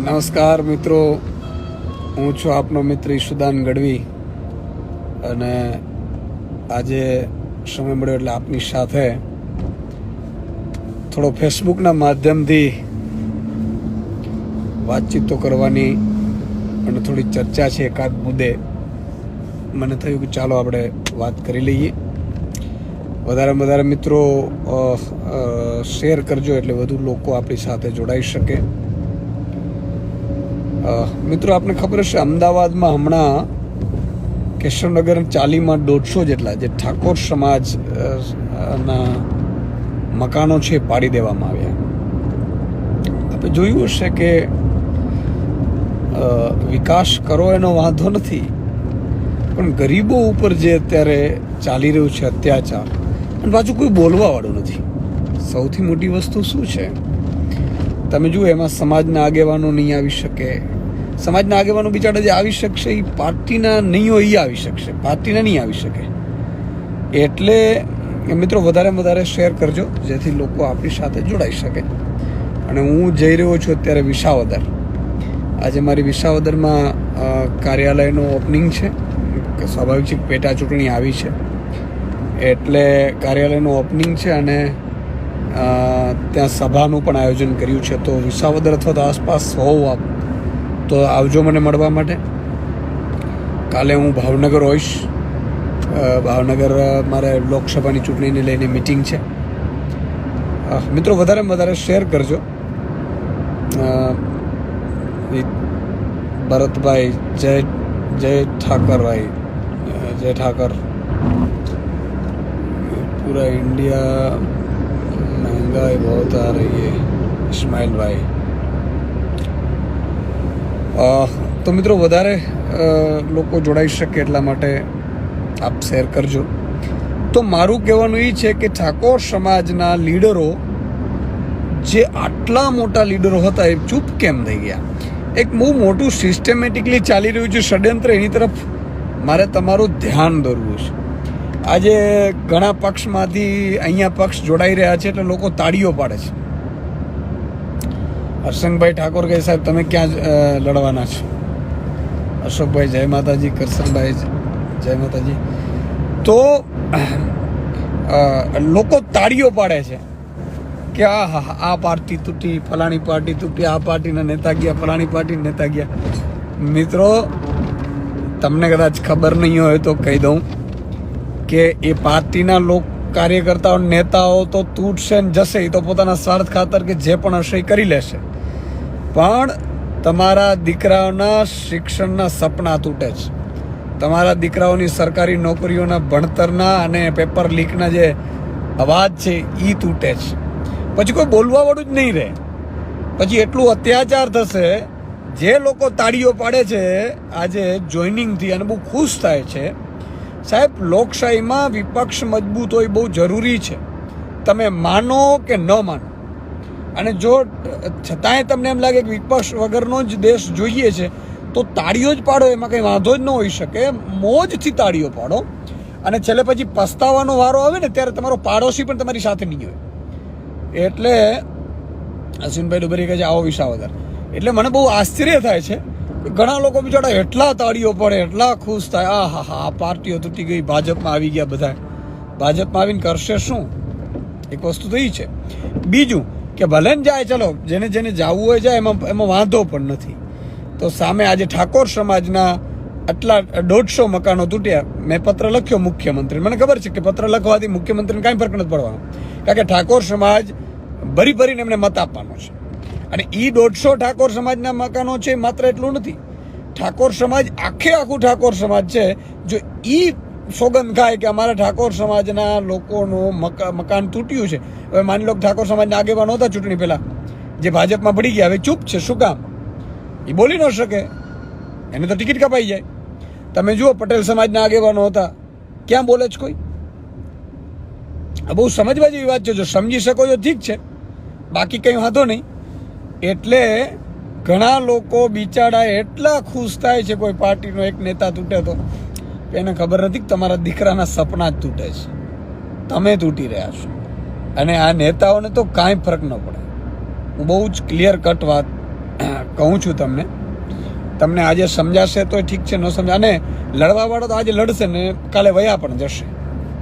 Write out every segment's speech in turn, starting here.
નમસ્કાર મિત્રો. હું છું આપનો મિત્ર ઈશુદાન ગઢવી. અને આજે સમય મળ્યો એટલે આપની સાથે થોડો ફેસબુકના માધ્યમથી વાતચીત તો કરવાની અને થોડી ચર્ચા છે એકાદ મુદ્દે. મને થયું કે ચાલો આપણે વાત કરી લઈએ. વધારે વધારે મિત્રો શેર કરજો એટલે વધુ લોકો આપણી સાથે જોડાઈ શકે. મિત્રો, આપને ખબર હશે, અમદાવાદમાં હમણાં કેશવનગર ચાલીમાં દોઢસો જેટલા જે ઠાકોર સમાજ ના મકાનો છે પાડી દેવામાં આવ્યા. આપણે જોયું હશે કે વિકાસ કરો એનો વાંધો નથી, પણ ગરીબો ઉપર જે અત્યારે ચાલી રહ્યું છે અત્યાચાર અને પાછું કોઈ બોલવાવાળું નથી. સૌથી મોટી વસ્તુ શું છે? તમે જુઓ, એમાં સમાજના આગેવાનો નહીં આવી શકે સમાજના આગેવાનો બિચારા જે આવી શકશે એ પાર્ટીના નહીં હોય એ આવી શકશે. પાર્ટીના નહીં આવી શકે. એટલે મિત્રો વધારે વધારે શેર કરજો, જેથી લોકો આપણી સાથે જોડાઈ શકે. અને હું જઈ રહ્યો છું અત્યારે વિસાવદર. આજે મારી વિસાવદરમાં કાર્યાલયનું ઓપનિંગ છે. સ્વાભાવિક છે પેટા ચૂંટણી આવી છે. એટલે કાર્યાલયનું ઓપનિંગ છે અને ત્યાં સભાનું પણ આયોજન કર્યું છે. તો વિસાવદર અથવા તો આસપાસ હોવ આપ તો આવજો મને મળવા માટે. કાલે હું ભાવનગર હોઈશ. ભાવનગર મારે લોકસભાની ચૂંટણીને લઈને મિટિંગ છે. મિત્રો, વધારે વધારે શેર કરજો. ભરતભાઈ, જય જય ઠાકરભાઈ જય ઠાકર. પૂરા ઇન્ડિયા, મહેંગાઈ બહુ આ રહી હૈ ઇસ્માઇલભાઈ તો મિત્રો વધારે લોકો જોડાઈ શકે એટલા માટે આપ શેર કરજો. તો મારું કહેવાનું એ છે કે ઠાકોર સમાજના લીડરો જે આટલા મોટા લીડરો હતા એ ચૂપ કેમ થઈ ગયા? એક બહુ મોટું સિસ્ટમેટિકલી ચાલી રહ્યું છે ષડયંત્ર, એની તરફ મારે તમારું ધ્યાન દોરવું છે. આજે ઘણા પક્ષમાંથી અહીંયા પક્ષ જોડાઈ રહ્યા છે એટલે લોકો તાળીઓ પાડે છે. હર્ષંગભાઈ ઠાકોર કહે, સાહેબ, તમે ક્યાં લડવાના છો? અશોકભાઈ, જય માતાજી. કરશનભાઈ, જય માતાજી. તો લોકો તાળીઓ પાડે છે કે, આ આ પાર્ટી તૂટી, ફલાણી પાર્ટી તૂટી, આ પાર્ટીના નેતા ગયા, ફલાણી પાર્ટીના નેતા ગયા. મિત્રો, તમને કદાચ ખબર નહીં હોય તો કહી દઉં કે એ પાર્ટીના લોક કાર્યકર્તાઓ, નેતાઓ તો તૂટશે ને જશે, એ તો પોતાના સ્વાર્થ ખાતર કે જે પણ હશે એ કરી લેશે. પણ તમારા દીકરાઓના શિક્ષણના સપના તૂટે છે. તમારા દીકરાઓની સરકારી નોકરીઓના ભણતરના અને પેપર લીકના જે અવાજ છે એ તૂટે છે. પછી કોઈ બોલવાવાળું જ નહીં રહે. પછી એટલું અત્યાચાર થશે, જે લોકો તાળીઓ પાડે છે, આજે જોઈનિંગથી અને બહુ ખુશ થાય છે. સાહેબ, લોકશાહીમાં વિપક્ષ મજબૂત હોય બહુ જરૂરી છે. તમે માનો કે ન માનો અને જો, છતાંય તમને એમ લાગે કે વિપક્ષ વગરનો જ દેશ જોઈએ છે, તો તાળીઓ જ પાડો, એમાં કંઈ વાંધો જ ન હોઈ શકે. મોજથી તાળીઓ પાડો. અને છેલ્લે પછી પસ્તાવાનો વારો આવે ને, ત્યારે તમારો પાડોશી પણ તમારી સાથે નહીં હોય. એટલે, અશ્વિનભાઈ ડુબરી કહે છે, આવો વિસાવદર. એટલે મને બહુ આશ્ચર્ય થાય છે ઘણા લોકો બિચારા એટલા તાળીઓ પડે, એટલા ખુશ થાય. આ હા હા આ પાર્ટીઓ તૂટી ગઈ, ભાજપમાં આવી ગયા બધા ભાજપમાં આવીને કરશે શું? એક વસ્તુ તો એ છે. બીજું કે ભલે ને જાય, ચલો, જેને જેને જવું હોય જાય, એમાં એમાં વાંધો પણ નથી. તો સામે આજે ઠાકોર સમાજના આટલા દોઢસો મકાનો તૂટ્યા. મેં પત્ર લખ્યો મુખ્યમંત્રી મને ખબર છે કે પત્ર લખવાથી મુખ્યમંત્રીને કાંઈ ફરક નથી પડવાનો. કારણ કે ઠાકોર સમાજ ભરી ભરીને એમને મત આપવાનો છે. અને એ દોઢસો ઠાકોર સમાજના મકાનો છે માત્ર એટલું નથી. ઠાકોર સમાજ આખે આખું ઠાકોર સમાજ છે, જો એ સોગંદ ખાય કે અમારા ઠાકોર સમાજના લોકોનું મકા મકાન તૂટ્યું છે હવે માની લો ઠાકોર સમાજના આગેવાનો હતા ચૂંટણી પહેલાં, જે ભાજપમાં પડી ગયા. હવે ચૂપ છે, શું કામ? એ બોલી ન શકે. એને તો ટિકિટ કપાઈ જાય. તમે જુઓ, પટેલ સમાજના આગેવાનો હતા. ક્યાં બોલે છે કોઈ? આ બહુ સમજવા જેવી વાત છે. જો સમજી શકો તો ઠીક છે. બાકી કંઈ વાંધો નહીં. એટલે ઘણા લોકો બિચારા એટલા ખુશ થાય છે કોઈ પાર્ટીનો એક નેતા તૂટે તો એને ખબર નથી કે તમારા દીકરાના સપના જ તૂટે છે. તમે તૂટી રહ્યા છો. અને આ નેતાઓને તો કાંઈ ફરક ન પડે. હું બહુ જ ક્લિયર કટ વાત કહું છું તમને. તમને આજે સમજાશે તો ઠીક છે, ન સમજા, અને લડવાવાળો તો આજે લડશે ને કાલે વયા પણ જશે.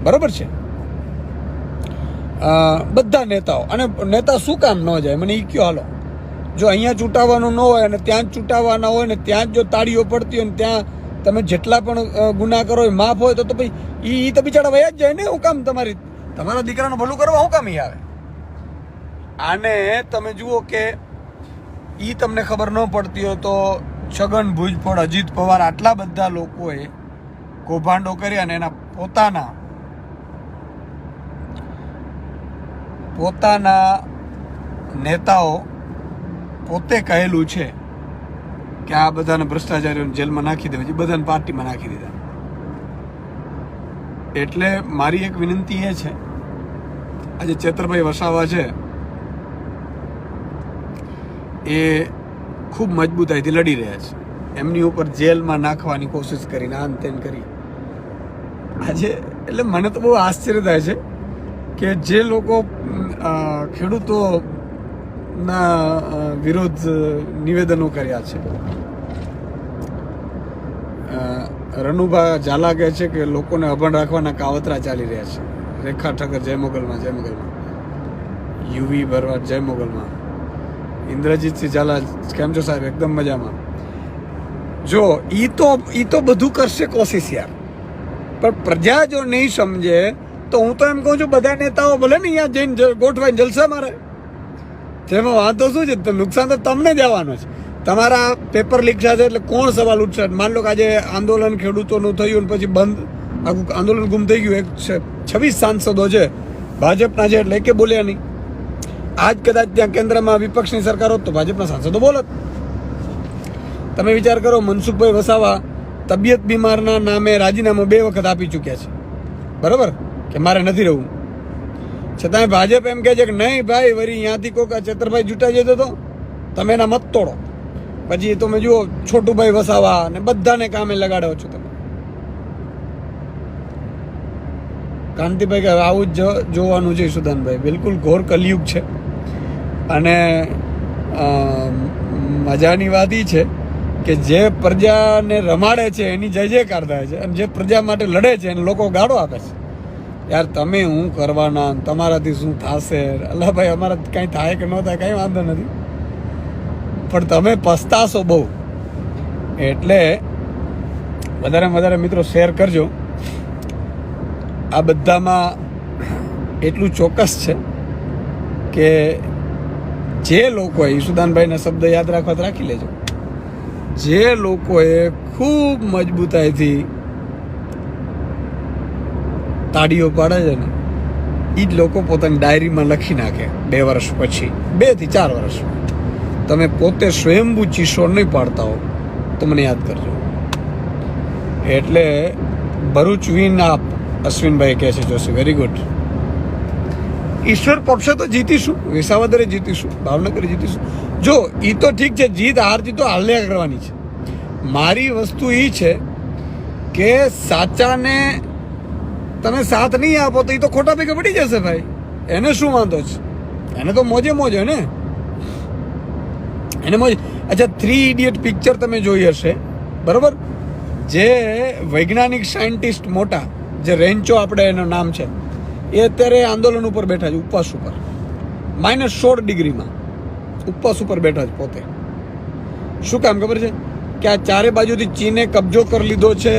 બરાબર છે? બધા નેતાઓ, અને નેતા શું કામ ન જાય? મને એ કયો હાલો. જો અહીંયા ચૂંટાવાનું ન હોય અને ત્યાં જ ચૂંટાવાના હોય ને ત્યાં જ જો તાળીઓ પડતી હોય ને ત્યાં તમે જેટલા પણ ગુના કરો એ માફ હોય તો તો ભાઈ એ તો બિચારા વયા જ જાય ને હું કામ તમારી તમારા દીકરાનું ભલું કરવા શું કામ આવે? આને તમે જુઓ કે એ તમને ખબર ન પડતી હોય તો છગન ભુજપળ અજીત પવાર આટલા બધા લોકોએ કૌભાંડો કર્યા અને એના પોતાના પોતાના નેતાઓ પોતે કહેલું છે કે આ બધાને ભ્રષ્ટાચારીઓને જેલમાં નાખી દેવા છે. બધાને પાર્ટીમાં નાખી દીધા. એટલે મારી એક વિનંતી એ છે આજે ચેતરભાઈ વસાવા છે. એ ખૂબ મજબૂતાઈથી લડી રહ્યા છે. એમની ઉપર જેલમાં નાખવાની કોશિશ કરીને આમ તેમ કરી. આજે એટલે મને તો બહુ આશ્ચર્ય થાય છે કે જે લોકો ખેડૂતોના વિરોધ નિવેદનો કર્યા છે. રનુભા ઝાલા કહે છે કે લોકોને અભણ રાખવાના કાવતરા ચાલી રહ્યા છે. રેખા ઠક્કર જય મોગલમાં જય મોગલમાં યુવી ભરવાડ જય મોગલમાં ઇન્દ્રજીતસિંહ ઝાલા, કેમ છો સાહેબ? એકદમ મજામાં. જો, ઈ તો ઈ તો બધું કરશે કોશિશ યાર. પણ પ્રજા જો નહીં સમજે, તો હું તો એમ કહું છું, બધા નેતાઓ ભલે ને અહીંયા જઈને ગોઠવાઈને જલસા મારે. જેમાં વાંધો શું છે? નુકસાન તો તમને જ આવવાનું છે. તમારા પેપર લીક થશે એટલે કોણ સવાલ ઉઠશે? માન લો કે આજે આંદોલન ખેડૂતોનું થયું ને પછી બંધ. આખું આંદોલન ગુમ થઈ ગયું. એક છવ્વીસ સાંસદો છે. ભાજપના છે એટલે કે બોલ્યા નહીં. આજ કદાચ ત્યાં કેન્દ્રમાં વિપક્ષની સરકાર હોત તો ભાજપના સાંસદો બોલત. તમે વિચાર કરો, મનસુખભાઈ વસાવા તબિયત બીમારના નામે રાજીનામું બે વખત આપી ચૂક્યા છે. બરાબર? કે મારે નથી રહેવું. છતાંય ભાજપ એમ કહે છે કે નહીં ભાઈ, વરી અહીંયાથી કોક આ ચેતરભાઈ જૂટા જતો હતો તમે એના મત તોડો. પછી તમે જુઓ, છોટુભાઈ વસાવા અને બધાને કામે લગાડો છો તમે. કાંતિભાઈ કે હવે આવું જ જોવાનું છે સુદાનભાઈ બિલકુલ ઘોર કલયુગ છે. અને મજાની વાત એ છે કે જે પ્રજાને રમાડે છે એની જય જયકાર થાય છે અને જે પ્રજા માટે લડે છે એને લોકો ગાળો આપે છે. યાર તમે હું કરવાના તમારાથી શું થશે? અલ્લા ભાઈ અમારા કાંઈ થાય કે ન થાય કાંઈ વાંધો નથી. પણ તમે પસ્તાશો બહુ. એટલે વધારે વધારે મિત્રો શેર કરજો. આ બધામાં એટલું ચોક્કસ છે કે જે લોકોએ, ઈસુદાનભાઈના શબ્દ યાદ રાખવા રાખી લેજો. જે લોકોએ ખૂબ મજબૂતાઈથી તાળીઓ પાડે છે ને એ જ લોકો પોતાની ડાયરીમાં લખી નાખે બે વર્ષ પછી બેથી ચાર વર્ષ તમે પોતે સ્વયંભૂ ચીસો નહીં પાડતા હો, તો મને યાદ કરજો. એટલે ભરૂચ વિન આપ અશ્વિનભાઈ કહે છે, જોશી વેરી ગુડ ઈશ્વર પક્ષે તો જીતીશું, વિસાવદરે જીતીશું, ભાવનગરે જીતીશું. જો એ તો ઠીક છે, જીત હાર જીત તો કરવાની છે. મારી વસ્તુ એ છે કે સાચાને તમે સાથ નહીં આપો તો એ તો ખોટા ભેગા પડી જશે ભાઈ. એને શું વાંધો છે? એને તો મોજે મોજ હોય ને? એને મોજ અચ્છા થ્રી ઇડિયટ પિક્ચર તમે જોઈ હશે. બરોબર? જે વૈજ્ઞાનિક સાયન્ટિસ્ટ મોટા જે રેન્ચો આપણે એનું નામ છે, એ અત્યારે આંદોલન ઉપર બેઠા છે, ઉપવાસ ઉપર. માઇનસ સોળ ડિગ્રીમાં. ઉપવાસ ઉપર બેઠા છે પોતે. શું કામ ખબર છે? કે આ ચારે બાજુથી ચીને કબજો કરી લીધો છે,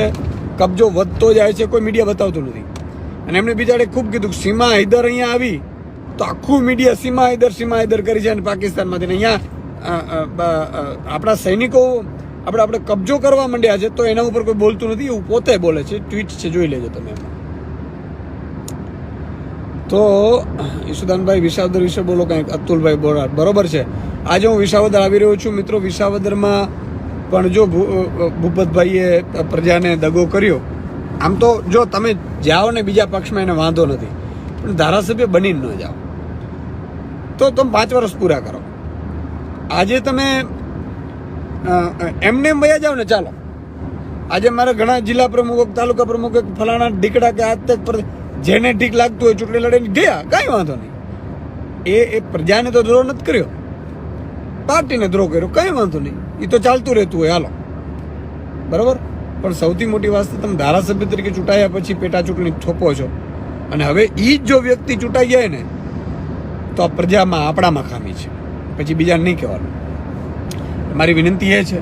કબજો વધતો જાય છે, કોઈ મીડિયા બતાવતું નથી. અને એમણે બિચારે ખૂબ કીધું સીમા હૈદર અહીંયા આવી, તો આખું મીડિયા સીમા હૈદર સીમા હૈદર કરી છે અને પાકિસ્તાનમાંથી. અહીંયા આપણા સૈનિકો આપણે આપણે કબજો કરવા માંડ્યા છે તો એના ઉપર કોઈ બોલતું નથી, એવું પોતે બોલે છે. ટ્વીટ છે, જોઈ લેજો તમે તો ઈશુદાનભાઈ વિસાવદર વિશે બોલો કંઈક. અતુલભાઈ બોલા બરોબર છે. આજે હું વિસાવદર આવી રહ્યો છું. મિત્રો, વિસાવદરમાં પણ જો ભૂપતભાઈએ પ્રજાને દગો કર્યો, આમ તો જો તમે જાઓ ને બીજા પક્ષમાં એને વાંધો નથી. પણ ધારાસભ્ય બનીને ન જાઓ. તો તમે પાંચ વર્ષ પૂરા કરો. આજે તમે એમને એમ વયા જાઓ ને, ચાલો. આજે મારા ઘણા જિલ્લા પ્રમુખો તાલુકા પ્રમુખો ફલાણા ઢીકડા કે આ તે પર- જેને ઠીક લાગતું હોય, ચૂંટણી લડીને ગયા, કાંઈ વાંધો નહીં. એ એ પ્રજાને તો દ્રોહ નથી કર્યો. પાર્ટીને દ્રોહ કર્યો, કંઈ વાંધો નહીં. એ તો ચાલતું રહેતું હોય, હાલો. બરાબર? પણ સૌથી મોટી વાત તમે ધારાસભ્ય તરીકે ચૂંટાયા પછી પેટા ચૂંટણી થોપો છો. અને હવે એ જ જો વ્યક્તિ ચૂંટાઈ જાય ને, તો આ પ્રજામાં આપણામાં ખામી છે. પછી બીજાને નહીં કહેવાનું. મારી વિનંતી એ છે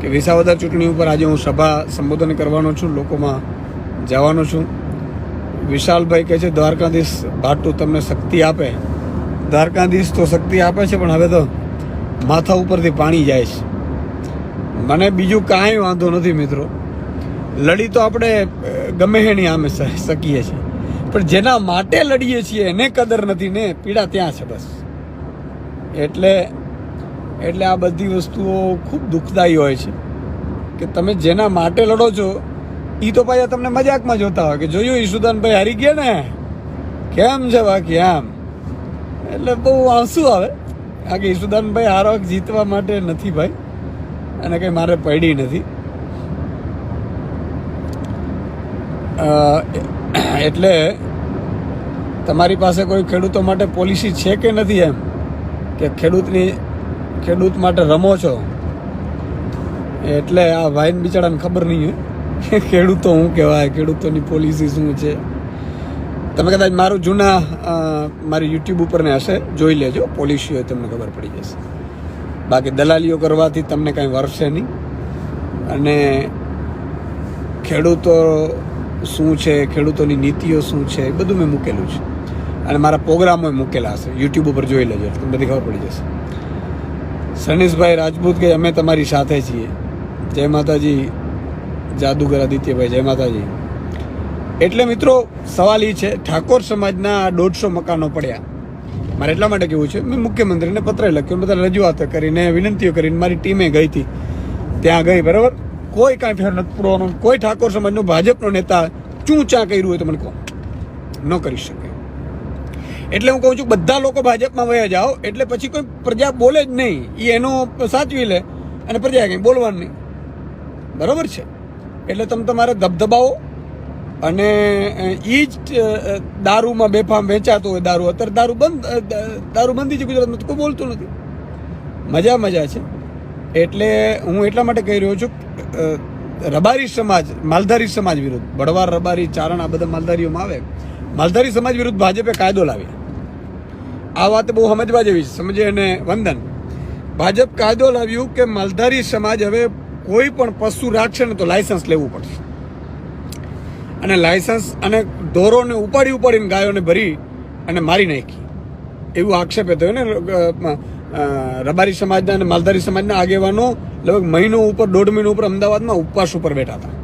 કે વિસાવદર ચૂંટણી ઉપર આજે હું સભા સંબોધન કરવાનો છું, લોકોમાં જવાનો છું. વિશાલભાઈ કહે છે, દ્વારકાધીશ ભાટુ તમને શક્તિ આપે. દ્વારકાધીશ તો શક્તિ આપે છે, પણ હવે તો માથા ઉપરથી પાણી જાય છે. મને બીજું કાંઈ વાંધો નથી મિત્રો. લડી તો આપણે ગમે એની આમે શકીએ છીએ. પણ જેના માટે લડીએ છીએ, એને કદર નથી ને, પીડા ત્યાં છે બસ. એટલે એટલે આ બધી વસ્તુઓ ખૂબ દુઃખદાયી હોય છે. કે તમે જેના માટે લડો છો એ તો પાછા તમને મજાકમાં જોતા હોય કે જોયું ઈશુદાનભાઈ હારી ગયા ને? કેમ છે બાકી આમ? એટલે બહુ આંસુ આવે. આ કે ઈશુદાનભાઈ હારો જીતવા માટે નથી ભાઈ. અને કંઈ મારે પડી નથી. એટલે તમારી પાસે કોઈ ખેડૂતો માટે પોલિસી છે કે નથી એમ? કે ખેડૂતની ખેડૂત માટે રમો છો? એટલે આ ભાઈને બિચારાને ખબર નહીં હોય. કે ખેડૂતો શું કહેવાય, ખેડૂતોની પોલિસી શું છે? તમે કદાચ મારું જૂના મારી યુટ્યુબ ઉપર ને હશે, જોઈ લેજો પોલિસી હોય તમને ખબર પડી જશે. બાકી દલાલીઓ કરવાથી તમને કાંઈ વરસે નહીં. અને ખેડૂતો શું છે, ખેડૂતોની નીતિઓ શું છે, એ બધું મેં મૂકેલું છે. અને મારા પ્રોગ્રામો મૂકેલા હશે યુટ્યુબ ઉપર જોઈ લેજો, તમને બધી ખબર પડી જશે. સનીશભાઈ રાજપૂત કે અમે તમારી સાથે છીએ. જય માતાજી. જાદુગર આદિત્યભાઈ, જય માતાજી. એટલે મિત્રો, સવાલ એ છે, ઠાકોર સમાજના દોઢસો મકાનો પડ્યા. મારે એટલા માટે કેવું છે, મેં મુખ્યમંત્રીને પત્ર લખ્યો, બધા રજૂઆતો કરીને, વિનંતીઓ કરીને મારી ટીમે ગઈ હતી. ત્યાં ગઈ, બરાબર? કોઈ કાંઈ ફેર નથી પડવાનો. કોઈ ઠાકોર સમાજનો ભાજપનો નેતા ચૂં ચા કર્યું હોય તો મને કહો. ન કરી શકે. એટલે હું કહું છું, બધા લોકો ભાજપમાં વયા જાઓ. એટલે પછી કોઈ પ્રજા બોલે જ નહીં. એ એનો સાચવી લે અને પ્રજા કંઈ બોલવાનું નહીં. બરાબર છે? એટલે તમે તમારે ધબધબાવો અને એ જ દારૂમાં બેફામ વેચાતો હોય, દારૂ. અત્યારે દારૂ બંધ દારૂ બંધી છે ગુજરાતમાં, તો કોઈ બોલતું નથી. મજા મજા છે. એટલે હું એટલા માટે કહી રહ્યો છું રબારી સમાજ, માલધારી સમાજ વિરુદ્ધ, બળવાર રબારી ચારણ આ બધા માલધારીઓમાં આવે. માલધારી સમાજ વિરુદ્ધ ભાજપે કાયદો લાવ્યો. આ વાત બહુ સમજવા જેવી છે. સમજે અને વંદન. ભાજપ કાયદો લાવ્યું કે માલધારી સમાજ હવે કોઈ પણ પશુ રાખશે ને તો લાયસન્સ લેવું પડશે. અને લાયસન્સ અને ઢોરોને ઉપાડી ઉપાડીને ગાયોને ભરી અને મારી નાખી. એવું આક્ષેપ હતો ને રબારી સમાજના અને માલધારી સમાજના આગેવાનો લગભગ મહિનો ઉપર, દોઢ મહિનો ઉપર અમદાવાદમાં ઉપવાસ ઉપર બેઠા હતા.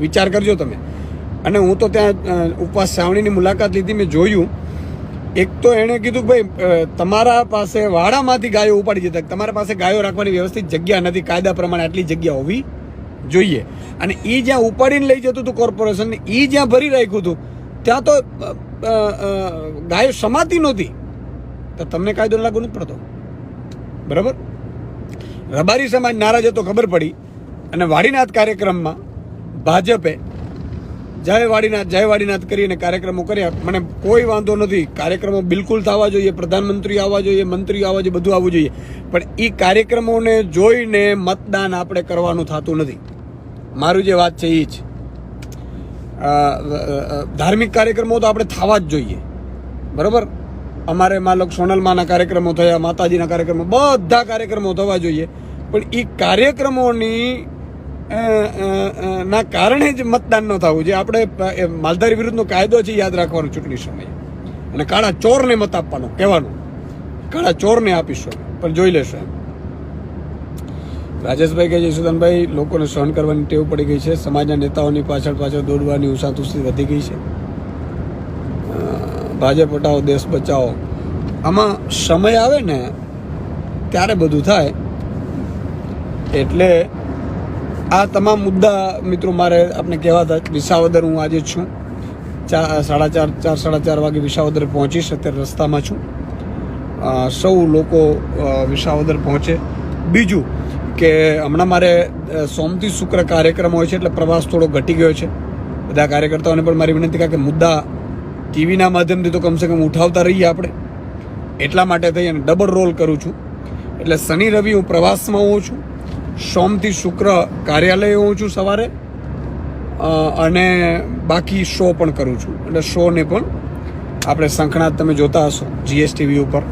વિચાર કરજો તમે. અને હું તો ત્યાં ઉપવાસ સાવણીની મુલાકાત લીધી, મેં જોયું. એક તો એણે કીધું ભાઈ તમારા પાસે વાડામાંથી ગાયો ઉપાડી જતા, તમારા પાસે ગાયો રાખવાની વ્યવસ્થિત જગ્યા નથી, કાયદા પ્રમાણે આટલી જગ્યા હોવી જોઈએ. અને એ જ્યાં ઉપાડીને લઈ જતું હતું કોર્પોરેશન એ જ્યાં ભરી રાખ્યું હતું, ત્યાં તો ગાયો સમાતી નહોતી. તો તમને કાયદો લાગુ નથી પડતો? બરાબર? રબારી સમાજ નારાજ હતો, ખબર પડી. અને વાડીનાથ કાર્યક્રમમાં ભાજપે જય વાડીનાથ કરીને કાર્યક્રમો કર્યા. મને કોઈ વાંધો નથી. કાર્યક્રમો બિલકુલ થવા જોઈએ. પ્રધાનમંત્રી આવવા જોઈએ મંત્રીઓ આવવા જોઈએ, બધું આવવું જોઈએ. પણ એ કાર્યક્રમોને જોઈને મતદાન આપણે કરવાનું થતું નથી. મારું જે વાત છે એ જ. ધાર્મિક કાર્યક્રમો તો આપણે થવા જ જોઈએ. બરાબર? અમારે માલક સોનલમાના કાર્યક્રમો થયા, માતાજીના કાર્યક્રમો, બધા કાર્યક્રમો થવા જોઈએ. પણ એ કાર્યક્રમોની ના કારણે જ મતદાન ન થવું જોઈએ. આપણે માલધારી વિરુદ્ધનો કાયદો છે યાદ રાખવાનો ચૂંટણી સમયે. અને કાળા ચોરને મત આપવાનો, કહેવાનું. કાળા ચોરને આપીશું. પણ જોઈ લેશો એમ. રાજેશભાઈ કહે છે યશુદાનભાઈ લોકોને સહન કરવાની ટેવ પડી ગઈ છે. સમાજના નેતાઓની પાછળ પાછળ દોડવાની ઉષાતુષી વધી ગઈ છે. ભાજપ હટાવો, દેશ બચાવો. આમાં સમય આવે ને, ત્યારે બધું થાય. એટલે આ તમામ મુદ્દા મિત્રો મારે આપણે કહેવા હતા વિસાવદર હું આજે છું. ચાર સાડા ચાર ચાર સાડા ચાર વાગે વિસાવદર પહોંચીશ. અત્યારે રસ્તામાં છું. સૌ લોકો વિસાવદર પહોંચે. બીજું કે હમણાં મારે સોમથી શુક્ર કાર્યક્રમ હોય છે એટલે પ્રવાસ થોડો ઘટી ગયો છે. બધા કાર્યકર્તાઓને પણ મારી વિનંતી કે મુદ્દા ટીવીના માધ્યમથી તો કમસે કમ ઉઠાવતા રહીએ આપણે. એટલા માટે થઈ અને ડબલ રોલ કરું છું. એટલે શનિ રવિ હું પ્રવાસમાં હોઉં છું. સોમથી શુક્ર કાર્યાલય હોઉં છું સવારે અને બાકી શો પણ કરું છું. એટલે શોને પણ આપણે શંખનાથ તમે જોતા હશો જીએસટીવી ઉપર.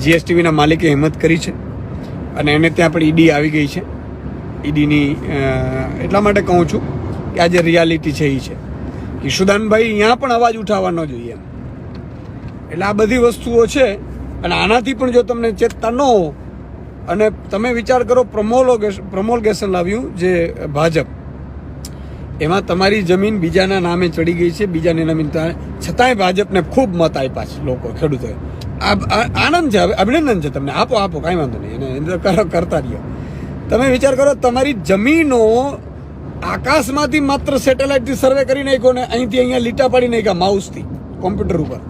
જીએસટીવીના માલિકે હિંમત કરી છે અને એને ત્યાં પણ ઈડી આવી ગઈ છે. ઈડીની એટલા માટે કહું છું કે આ જે રિયાલિટી છે એ છે. ઈશુદાનભાઈ અહીંયા પણ અવાજ ઉઠાવવા ન જોઈએ. એટલે આ બધી વસ્તુઓ છે અને આનાથી પણ જો તમને ચેતતા ન હો અને તમે વિચાર કરો પ્રમોલોગેશન પ્રમોલગેશન લાવ્યું જે ભાજપ. એમાં તમારી જમીન બીજાના નામે ચડી ગઈ છે, બીજાની નામે છતાંય ભાજપને ખૂબ મત આપ્યા છે લોકો, ખેડૂતોએ. આનંદ છે અભિનંદન છે તમને. આપો આપો, કાંઈ વાંધો નહીં. એને અંદર કરો કરતા રહ્યો. તમે વિચાર કરો, તમારી જમીનો આકાશમાંથી માત્ર સેટેલાઇટથી સર્વે કરી નાખ્યો ને અહીંથી અહીંયા લીટા પાડી નાખ્યા માઉસથી, કોમ્પ્યુટર ઉપર.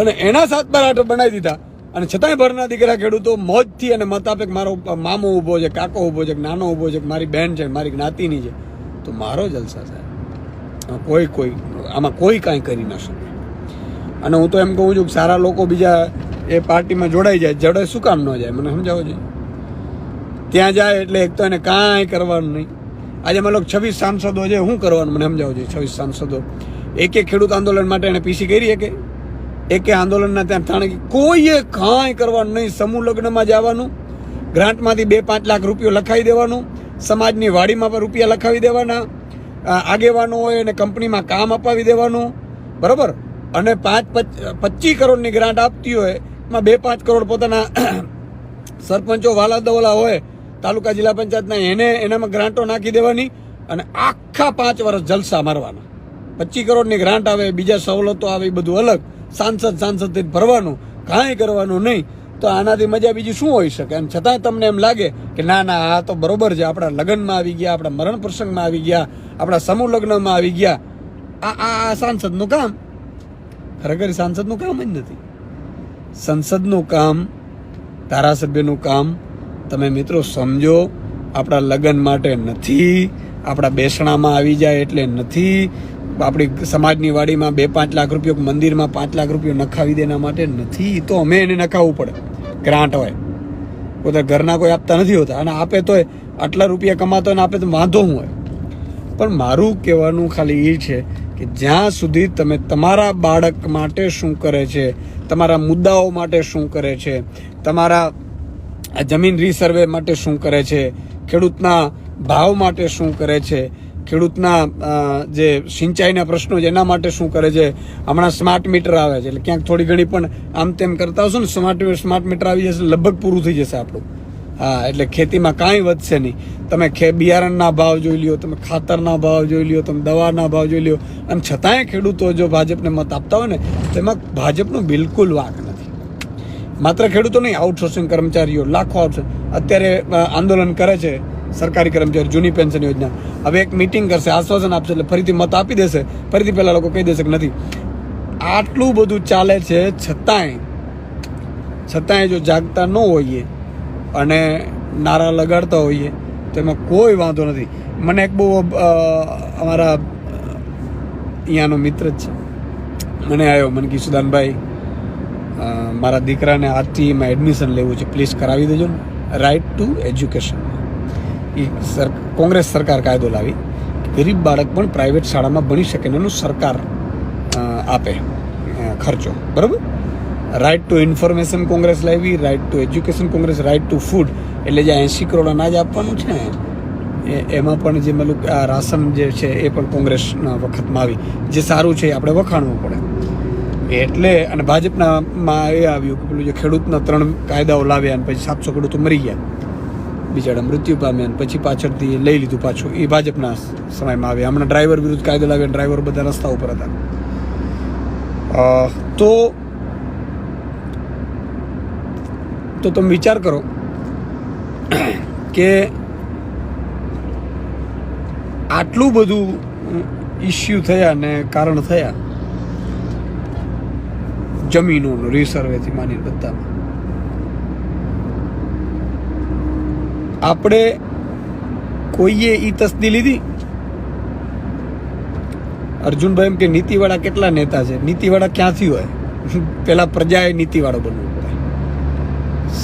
અને એના સાત બાર આઠ બનાવી દીધા. અને છતાંય ભરના દીકરા ખેડૂતો મોજથી અને મતાપેક મારો મામો ઊભો છે, કાકો ઊભો છે નાનો ઊભો છે મારી બહેન છે, મારી જ્ઞાતિની છે. તો મારો જલસા સાહેબ કોઈ કોઈ, આમાં કોઈ કાંઈ કરી ન શકે. અને હું તો એમ કહું છું કે સારા લોકો બીજા એ પાર્ટીમાં જોડાઈ જાય, જડે શું કામ ન જાય? મને સમજાવો જોઈએ ત્યાં જાય એટલે એક તો એને કાંઈ કરવાનું નહીં. આજે મતલબ છવ્વીસ સાંસદો છે શું કરવાનું, મને સમજાવો જોઈએ છવ્વીસ સાંસદો. એક એક ખેડૂત આંદોલન માટે એને પીસી કરી કે એકે આંદોલનના ત્યાં થાણે કોઈએ કાંઈ કરવાનું નહીં. સમૂહ લગ્નમાં જવાનું, ગ્રાન્ટમાંથી બે પાંચ લાખ રૂપિયો લખાવી દેવાનું, સમાજની વાડીમાં પણ રૂપિયા લખાવી દેવાના આગેવાનો હોય એને કંપનીમાં કામ અપાવી દેવાનું, બરાબર? અને પાંચ પચીસ કરોડની ગ્રાન્ટ આપતી હોય, એમાં બે પાંચ કરોડ પોતાના સરપંચો વાલા દવલા હોય, તાલુકા જિલ્લા પંચાયતના, એને એનામાં ગ્રાન્ટો નાખી દેવાની અને આખા પાંચ વર્ષ જલસા મારવાના. પચીસ કરોડની ગ્રાન્ટ આવે, બીજા સવલતો આવે, એ બધું અલગ. સાંસદ સાંસદથી ભરવાનું, કાંઈ કરવાનું નહીં, તો આનાથી મજા બીજી શું હોઈ શકે? એમ છતાંય તમને એમ લાગે કે ના ના, આ તો બરોબર છે, આપણા લગ્નમાં આવી ગયા, આપણા મરણ પ્રસંગમાં આવી ગયા, આપણા સમૂહ લગ્નમાં આવી ગયા. આ આ સાંસદનું કામ. ખરેખર સાંસદનું કામ જ નથી. સંસદનું કામ, ધારાસભ્યનું કામ, તમે મિત્રો સમજો, આપણા લગ્ન માટે નથી, આપણા બેસણામાં આવી જાય એટલે નથી આપણી સમાજની વાડીમાં બે પાંચ લાખ રૂપિયો મંદિરમાં પાંચ લાખ રૂપિયો નખાવી દે માટે નથી, તો અમે એને નખાવવું પડે. ગ્રાન્ટ હોય. પોતે ઘરના કોઈ આપતા નથી હોતા. અને આપે તોય આટલા રૂપિયા કમાતો અને આપે તો વાંધો હું હોય? પણ મારું કહેવાનું ખાલી એ છે કે જ્યાં સુધી તમે તમારા બાળક માટે શું કરે છે, તમારા મુદ્દાઓ માટે શું કરે છે, તમારા જમીન રીસર્વે માટે શું કરે છે, ખેડૂતના ભાવ માટે શું કરે છે ખેડૂતના જે સિંચાઈના પ્રશ્નો છે, એના માટે શું કરે છે? હમણાં સ્માર્ટ મીટર આવે છે, એટલે ક્યાંક થોડી ઘણી પણ આમ તેમ કરતા હશો ને સ્માર્ટ સ્માર્ટ મીટર આવી જશે, લગભગ પૂરું થઈ જશે આપણું. હા, એટલે ખેતીમાં કાંઈ વધશે નહીં. તમે ખે, બિયારણના ભાવ જોઈ લ્યો, તમે ખાતરના ભાવ જોઈ લ્યો, તમે દવાના ભાવ જોઈ લ્યો. અને છતાંય ખેડૂતો જો ભાજપને મત આપતા હોય ને તેમાં ભાજપનો બિલકુલ વાંક નથી. માત્ર ખેડૂતો નહીં આઉટસોર્સિંગ કર્મચારીઓ, લાખો આઉટસોર્સિંગ અત્યારે આંદોલન કરે છે સરકારી કર્મચારી, જૂની પેન્શન યોજના. હવે એક મિટિંગ કરશે, આશ્વાસન આપશે, એટલે ફરીથી મત આપી દેશે. ફરીથી પહેલાં લોકો કહી દેશે કે નથી. આટલું બધું ચાલે છે છતાંય છતાંય જો જાગતા ન હોઈએ અને નારા લગાડતા હોઈએ, તો એમાં કોઈ વાંધો નથી. મને એક બહુ અમારા અહીંયાનો મિત્ર જ છે. મને આવ્યો મને કીધું સુદાનભાઈ મારા દીકરાને એમાં એડમિશન લેવું છે. પ્લીઝ કરાવી દેજો ને. રાઇટ ટુ એજ્યુકેશન એ સર, કોંગ્રેસ સરકાર કાયદો લાવી ગરીબ બાળક પણ પ્રાઇવેટ શાળામાં ભણી શકે એનું સરકાર આપે ખર્ચો. બરાબર? રાઇટ ટુ ઇન્ફોર્મેશન કોંગ્રેસ લાવી right to education Congress right to food એટલે જે એંશી કરોડ અનાજ આપવાનું છે ને એમાં પણ જે મતલબ આ રાશન જે છે એ પણ કોંગ્રેસના વખતમાં આવી. જે સારું છે એ આપણે વખાણવું પડે. એટલે, અને ભાજપના માં એ આવ્યું કે પેલું જે ખેડૂતના ત્રણ કાયદાઓ લાવ્યા અને પછી સાતસો ખેડૂતો મરી ગયા. બિચારા મૃત્યુ પામ્યા પછી પાછળથી લઈ લીધું પાછું. એ ભાજપના સમયમાં આવ્યા. હમણાં ડ્રાઈવર વિરુદ્ધ કાયદો લાવ્યા ડ્રાઈવર બધા રસ્તા ઉપર હતા. તો તો તમે વિચાર કરો કે આટલું બધું ઇસ્યુ થયા ને કારણ થયા જમીનોનું રિસર્વેથી માની બધામાં. આપણે કોઈએ એ તસ્દી લીધી? અર્જુનભાઈ એમ કે નીતિવાળા કેટલા નેતા છે? નીતિવાળા ક્યાંથી હોય? પેલા પ્રજાએ નીતિવાળો બનવું પડે.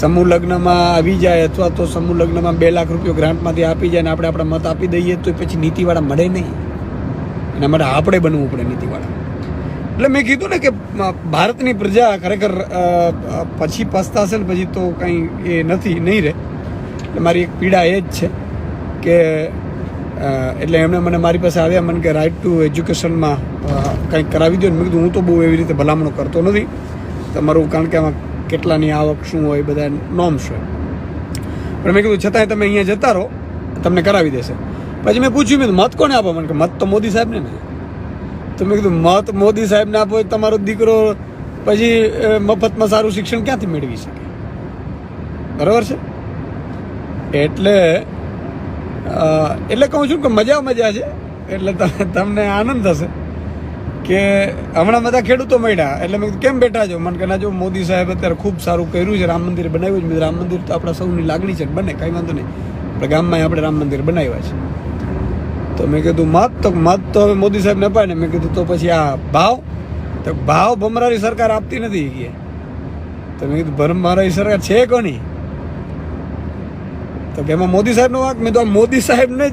સમૂહ લગ્નમાં આવી જાય અથવા તો સમૂહ લગ્નમાં બે લાખ રૂપિયા ગ્રાન્ટમાંથી આપી જાય ને આપણે આપણા મત આપી દઈએ તો પછી નીતિવાળા મળે નહીં. એના માટે આપણે બનવું પડે નીતિવાળા. એટલે મેં કીધું ને કે ભારતની પ્રજા ખરેખર પછી પસ્તાશે ને પછી તો કંઈ એ નથી, નહીં રહે. મારી એક પીડા એ જ છે કે એટલે એમણે મને મારી પાસે આવ્યા, મને કે રાઇટ ટુ એજ્યુકેશનમાં કંઈક કરાવી દો ને મેં કીધું, હું તો બહુ એવી રીતે ભલામણો કરતો નથી. તમારું કારણ કે આમાં કેટલાની આવક શું હોય બધા નોર્મ્સ હોય. પણ મેં કીધું, છતાંય તમે અહીંયા જતા રહો, તમને કરાવી દેશે. પછી મેં પૂછ્યું, મેં મત કોને આપો? મને કે, મત તો મોદી સાહેબને ને તો મેં કીધું, મત મોદી સાહેબને આપો તમારો દીકરો, પછી મફતમાં સારું શિક્ષણ ક્યાંથી મેળવી શકે? બરાબર છે? એટલે એટલે કહું છું કે મજા મજા છે. એટલે તમને આનંદ થશે કે હમણાં બધા ખેડૂતો મળ્યા. એટલે મેં કેમ બેઠા છો? મને કે, ના, જો મોદી સાહેબ અત્યારે ખૂબ સારું કર્યું છે. રામ મંદિર બનાવ્યું છે. રામ મંદિર તો આપણા સૌની લાગણી છે બને, કાંઈ વાંધો નહીં. આપણે ગામમાં આપણે રામ મંદિર બનાવ્યા છે. તો મેં કીધું, મત તો મત તો હવે મોદી સાહેબને અપાય ને. મેં કીધું, તો પછી આ ભાવ? તો ભાવ ભમરારી સરકાર આપતી નથી કે તો મેં કીધું, ભમરારી સરકાર છે કોની? તો કે એમાં મોદી સાહેબનો વાંક, મેં તો આ મોદી સાહેબને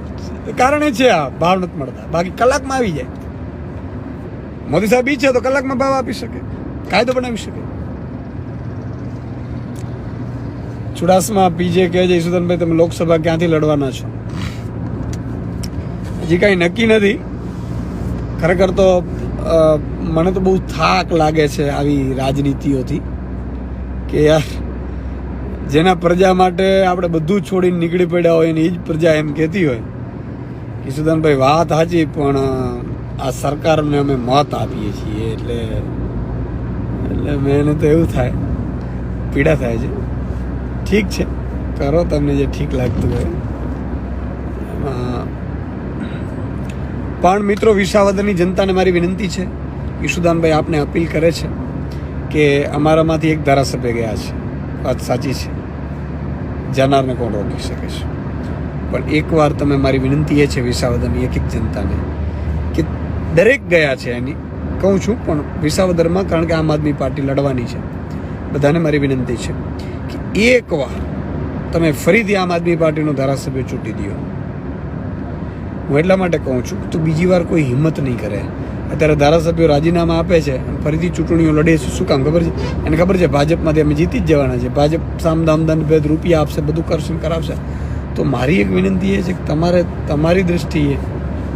કારણે છે આ ભાવ નથી મળતા. બાકી કલાકમાં આવી જાય. મોદી સાહેબ ઈ છે તો કલાકમાં ભાવ આપી શકે. કાયદો બનાવી શકે. ચુડાસમા પીજે કે છે, ઈસુદાનભાઈ, તમે લોકસભા ક્યાંથી લડવાના છો? હજી કાંઈ નક્કી નથી. ખરેખર તો મને તો બહુ થાક લાગે છે આવી રાજનીતિઓથી કે યાર જેના પ્રજા માટે આપણે બધું છોડીને નીકળી પડ્યા હોય એની જ પ્રજા એમ કહેતી હોય. કિશોદાનભાઈ વાત સાચી, પણ આ સરકારને અમે મત આપીએ છીએ, એટલે એટલે મેં તો એવું થાય. પીડા થાય છે. ઠીક છે. કરો તમને જે ઠીક લાગતું હોય. પણ મિત્રો, વિસાવદરની જનતાને મારી વિનંતી છે. ઈશુદાનભાઈ આપને અપીલ કરે છે કે અમારામાંથી એક ધારાસભ્ય ગયા છે. વાત સાચી છે. જનારને કોણ રોકી શકે છે? પણ એકવાર તમે મારી વિનંતી એ છે વિસાવદરની એક એક જનતાને કે દરેક ગયા છે એની, કહું છું પણ વિસાવદરમાં કારણ કે આમ આદમી પાર્ટી લડવાની છે. બધાને મારી વિનંતી છે કે એકવાર તમે ફરીથી આમ આદમી પાર્ટીનો ધારાસભ્ય ચૂંટી દો. હું એટલા માટે કહું છું તો બીજી વાર કોઈ હિંમત નહીં કરે. અત્યારે ધારાસભ્યો રાજીનામા આપે છે ફરીથી ચૂંટણીઓ લડે છે. શું કામ ખબર છે? એને ખબર છે ભાજપમાંથી અમે જીતી જ જવાના છે ભાજપ સામ દામ ભેદ રૂપિયા આપશે, બધું કરશે કરાવશે. તો મારી એક વિનંતી એ છે કે તમારે તમારી દ્રષ્ટિએ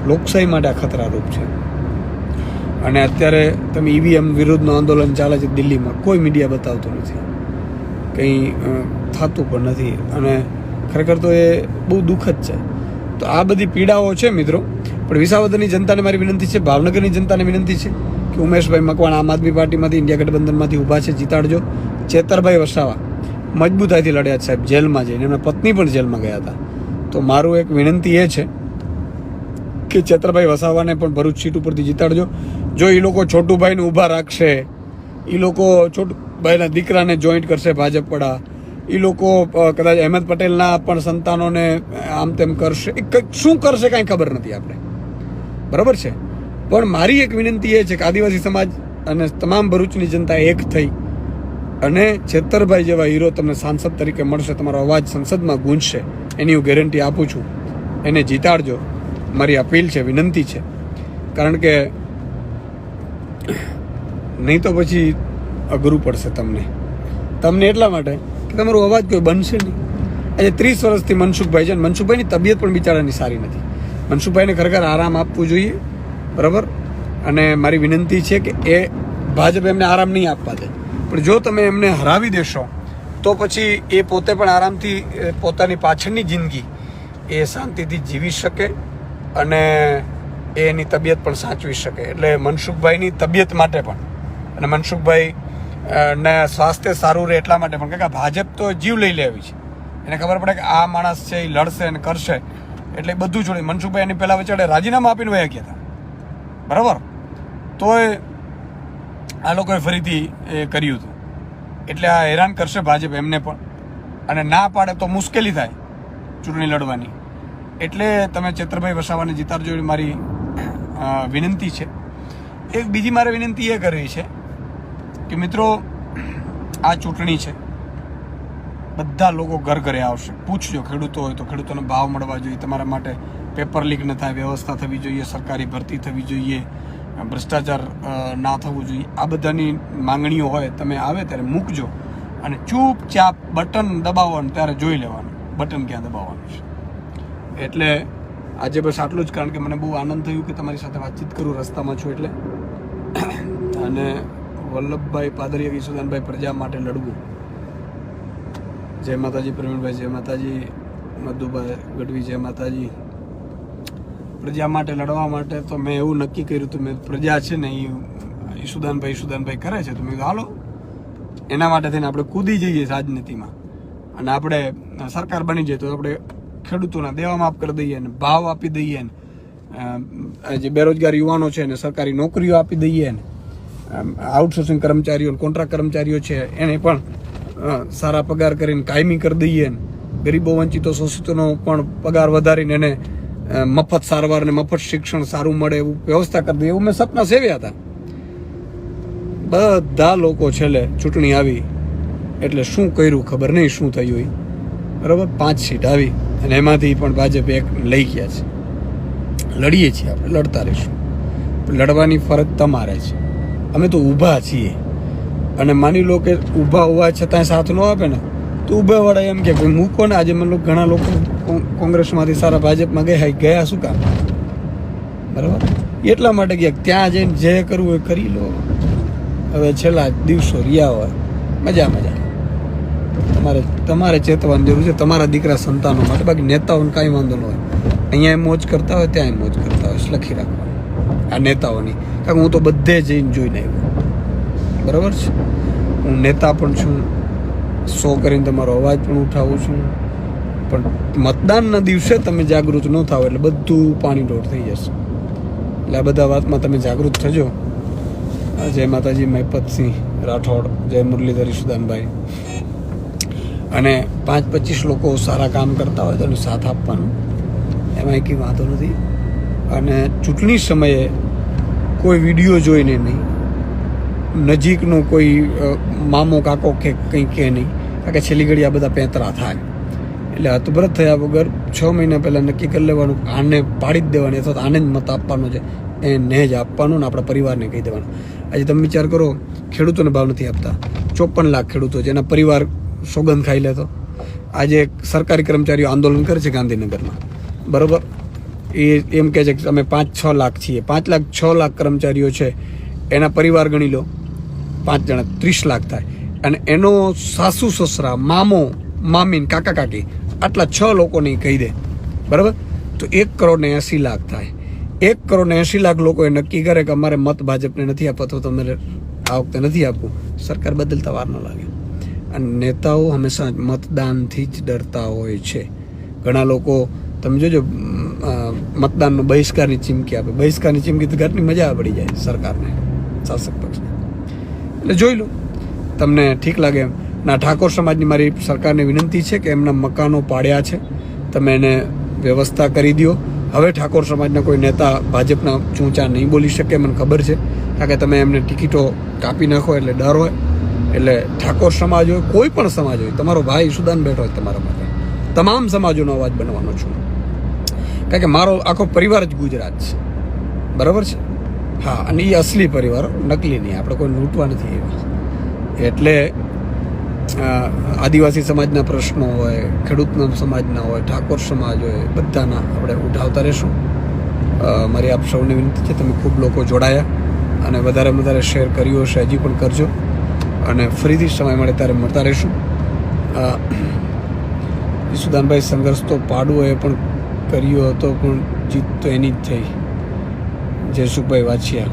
લોકશાહી માટે આ ખતરારૂપ છે. અને અત્યારે તમે ઈવીએમ વિરુદ્ધનું આંદોલન ચાલે છે દિલ્હીમાં. કોઈ મીડિયા બતાવતું નથી. કંઈ થતું પણ નથી. અને ખરેખર તો એ બહુ દુઃખદ છે. તો આ બધી પીડાઓ છે મિત્રો. પણ વિસાવદરની જનતાને મારી વિનંતી છે, ભાવનગરની જનતાને વિનંતી છે કે ઉમેશભાઈ મકવાણા આમ આદમી પાર્ટીમાંથી, ઇન્ડિયા ગઠબંધનમાંથી ઊભા છે, જીતાડજો. ચેતરભાઈ વસાવા મજબૂતાઈથી લડ્યા સાહેબ, જેલમાં જઈને. એમના પત્ની પણ જેલમાં ગયા હતા. તો મારું એક વિનંતી એ છે કે ચેતરભાઈ વસાવાને પણ ભરૂચ સીટ ઉપરથી જીતાડજો. જો એ લોકો છોટુભાઈને ઊભા રાખશે એ લોકો છોટુભાઈના દીકરાને જોઈન્ટ કરશે ભાજપ વડા. એ લોકો કદાચ અહેમદ પટેલના પણ સંતાનોને આમ તેમ કરશે. શું કરશે કાંઈ ખબર નથી આપણે. બરાબર છે? પણ મારી એક વિનંતી એ છે કે આદિવાસી સમાજ અને તમામ ભરૂચની જનતા એક થઈ અને છેતરભાઈ જેવા હીરો તમને સાંસદ તરીકે મળશે, તમારો અવાજ સંસદમાં ગુંજશે, એની હું ગેરંટી આપું છું. એને જીતાડજો. મારી અપીલ છે, વિનંતી છે. કારણ કે નહીં તો પછી અઘરું પડશે તમને. તમને એટલા માટે કે તમારો અવાજ કોઈ બનશે નહીં. આજે ત્રીસ વર્ષથી મનસુખભાઈ છે મનસુખભાઈની તબિયત પણ બિચારાની સારી નથી. મનસુખભાઈને ખરેખર આરામ આપવું જોઈએ, બરાબર? અને મારી વિનંતી છે કે એ ભાજપ એમને આરામ નહીં આપવા દે. પણ જો તમે એમને હરાવી દેશો, તો પછી એ પોતે પણ આરામથી પોતાની પાછળની જિંદગી એ શાંતિથી જીવી શકે અને એની તબિયત પણ સાચવી શકે. એટલે મનસુખભાઈની તબિયત માટે પણ અને મનસુખભાઈ ને સ્વાસ્થ્ય સારું રહે એટલા માટે પણ. કારણ કે ભાજપ તો જીવ લઈ લેવી છે. એને ખબર પડે કે આ માણસ છે, એ લડશે અને કરશે. એટલે બધું જોડે. મનસુખભાઈ એની પહેલા વચ્ચે રાજીનામા આપીને વયા ગયા હતા. બરાબર? તોય આ લોકોએ ફરીથી એ કર્યું હતું. એટલે આ હેરાન કરશે ભાજપ એમને પણ. અને ના પાડે તો મુશ્કેલી થાય ચૂંટણી લડવાની. એટલે તમે ચેત્રભાઈ વસાવાને જીતાડજો મારી વિનંતી છે. એક બીજી મારે વિનંતી એ કરવી છે કે મિત્રો, આ ચૂંટણી છે. બધા લોકો ઘર ઘરે આવશે. પૂછજો ખેડૂતો હોય તો ખેડૂતોને ભાવ મળવા જોઈએ. તમારા માટે પેપર લીક ન થાય, વ્યવસ્થા થવી જોઈએ, સરકારી ભરતી થવી જોઈએ, ભ્રષ્ટાચાર ના થવું જોઈએ. આ બધાની માંગણીઓ હોય, તમે આવે ત્યારે મૂકજો અને ચૂપચાપ બટન દબાવવાનું ત્યારે જોઈ લેવાનું. બટન ક્યાં દબાવવાનું છે? એટલે આજે બસ આટલું જ, કારણ કે મને બહુ આનંદ થયું કે તમારી સાથે વાતચીત કરું, રસ્તામાં છું એટલે. અને વલ્લભભાઈ પાદરિયા કિશોદાનભાઈ પ્રજા માટે લડવું. જય માતાજી, પ્રવીણભાઈ, જય માતાજી, મધુભાઈ ગઢવી, જય માતાજી. પ્રજા માટે, લડવા માટે તો મેં એવું નક્કી કર્યું હતું, મેં પ્રજા છે ને એ ઈશુદાનભાઈ ઈશુદાનભાઈ કરે છે. તો મેં કીધું, હાલો. એના માટે થઈને આપણે કૂદી જઈએ રાજનીતિમાં. અને આપણે સરકાર બની જાય તો આપણે ખેડૂતોના દેવા માફ કરી દઈએ ને ભાવ આપી દઈએ ને જે બેરોજગાર યુવાનો છે ને સરકારી નોકરીઓ આપી દઈએ ને આઉટસોર્સિંગ કર્મચારીઓ કોન્ટ્રાક્ટ કર્મચારીઓ છે, એને પણ સારા પગાર કરીને કાયમી કરી દઈએ ને. ગરીબો વંચિતો શોષિતોનો પણ પગાર વધારીને એને મફત સારવાર ને મફત શિક્ષણ સારું મળે એવું વ્યવસ્થા કરી દઈએ. એવું મેં સપના સેવ્યા હતા. બધા લોકો છેલ્લે ચૂંટણી આવી. એટલે શું કર્યું ખબર નહીં શું થયું એ બરાબર? પાંચ સીટ આવી અને એમાંથી પણ ભાજપ એક લઈ ગયા છે. લડીએ છીએ આપણે, લડતા રહીશું. લડવાની ફરજ તમારે છે. અમે તો ઊભા છીએ. અને માની લો કે ઊભા હોવા છતાં સાથ ન આપે ને, તો ઊભા વાળા એમ કે ભાઈ, મૂકો ને, આજે મને ઘણા લોકો કોંગ્રેસમાંથી સારા ભાજપમાં ગયા ગયા શું કામ? બરાબર? એટલા માટે કે ત્યાં જઈને જે કરવું એ કરી લો. હવે છેલ્લા દિવસો રહ્યા હોય, મજા મજા. તમારે તમારે ચેતવાની જરૂર છે, તમારા દીકરા સંતાનો માટે. બાકી નેતાઓને કાંઈ વાંધો ન હોય. અહીંયા મોજ કરતા હોય ત્યાં મોજ કરતા હોય લખી રાખવાનું. આ નેતાઓની. કારણ કે હું તો બધે જઈને જોઈને આવ્યો. બરાબર છે? હું નેતા પણ છું શો કરીને તમારો અવાજ પણ ઉઠાવું છું. પણ મતદાનના દિવસે તમે જાગૃત ન થાવ એટલે બધું પાણી ઢોળ થઈ જશે. એટલે આ બધા વાતમાં તમે જાગૃત થજો. જય માતાજી મહેપતસિંહ રાઠોડ, જય મુરલીધર, ઈશુદાનભાઈ. અને પાંચ પચીસ લોકો સારા કામ કરતા હોય તો એનો સાથ આપવાનો. એમાં કંઈ વાંધો નથી. અને ચૂંટણી સમયે કોઈ વીડિયો જોઈને નહીં. નજીકનો કોઈ મામો, કાકો કે કંઈ કે નહીં. કારણ કે છેલ્લી ઘડી આ બધા પેંતરા થાય. એટલે હતભરત થયા વગર છ મહિના પહેલાં નક્કી કરી લેવાનું આને પાડી જ દેવાની, અથવા આને જ મત આપવાનો છે. એને જ આપવાનું ને આપણા પરિવારને કહી દેવાનું. આજે તમે વિચાર કરો, ખેડૂતોને ભાવ નથી આપતા. ચોપન લાખ ખેડૂતો જેના પરિવાર સોગંદ ખાઈ લેતો. આજે સરકારી કર્મચારીઓ આંદોલન કરે છે ગાંધીનગરમાં. બરાબર? એ એમ કહે છે કે અમે પાંચ છ લાખ છીએ. પાંચ લાખ છ લાખ કર્મચારીઓ છે. એના પરિવાર ગણી લો, પાંચ જણા ત્રીસ લાખ થાય. અને એનો સાસુ, સસરા, મામો, મામીન, કાકા, કાકી, આટલા છ લોકોને કહી દે. બરાબર? તો એક કરોડ ને એંસી લાખ થાય. એક કરોડ ને એંસી લાખ લોકોએ નક્કી કરે કે અમારે મત ભાજપને નથી આપવા, તો તમારે આ વખતે નથી આપવું. સરકાર બદલતા વાર ન લાગે. અને નેતાઓ હંમેશા મતદાનથી જ ડરતા હોય છે. ઘણા લોકો, તમે જોજો મતદાનનો બહિષ્કારની ચીમકી આપે. બહિષ્કારની ચીમકી તો ઘરની મજા પડી જાય સરકારને. શાસક પક્ષને એટલે જોઈ લો, તમને ઠીક લાગે એમ. ના, ઠાકોર સમાજની મારી સરકારને વિનંતી છે કે એમના મકાનો પાડ્યા છે. તમે એને વ્યવસ્થા કરી દો હવે ઠાકોર સમાજના કોઈ નેતા ભાજપના ચૂંચા નહીં બોલી શકે મને ખબર છે. કારણ કે તમે એમને ટિકિટો કાપી નાખો એટલે ડર હોય. એટલે ઠાકોર સમાજ હોય, કોઈ પણ સમાજ હોય, તમારો ભાઈ સુદાન બેઠો હોય તમારા માટે. તમામ સમાજોનો અવાજ બનવાનો છું. કારણ કે મારો આખો પરિવાર જ ગુજરાત છે. બરાબર છે? હા, અને એ અસલી પરિવાર, નકલી નહીં. આપણે કોઈ લૂંટવા નથી એવા એટલે આદિવાસી સમાજના પ્રશ્નો હોય, ખેડૂતના સમાજના હોય, ઠાકોર સમાજ હોય, બધાના આપણે ઉઠાવતા રહેશું. મારી આપ સૌને વિનંતી છે, તમે ખૂબ લોકો જોડાયા અને વધારે વધારે શેર કર્યો હશે, હજી પણ કરજો. અને ફરીથી સમય મળે ત્યારે મળતા રહીશું. ઈસુદાનભાઈ સંઘર્ષ તો પાડવો એ પણ કર્યો હતો પણ જીત તો એની જ થઈ. જયસુખભાઈ વાછિયા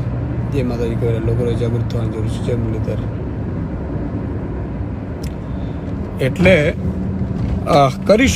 જે માતાજી કહેવાય લોકો જાગૃત થવાની જરૂર છે. જય મુરલીધર. એટલે કરીશું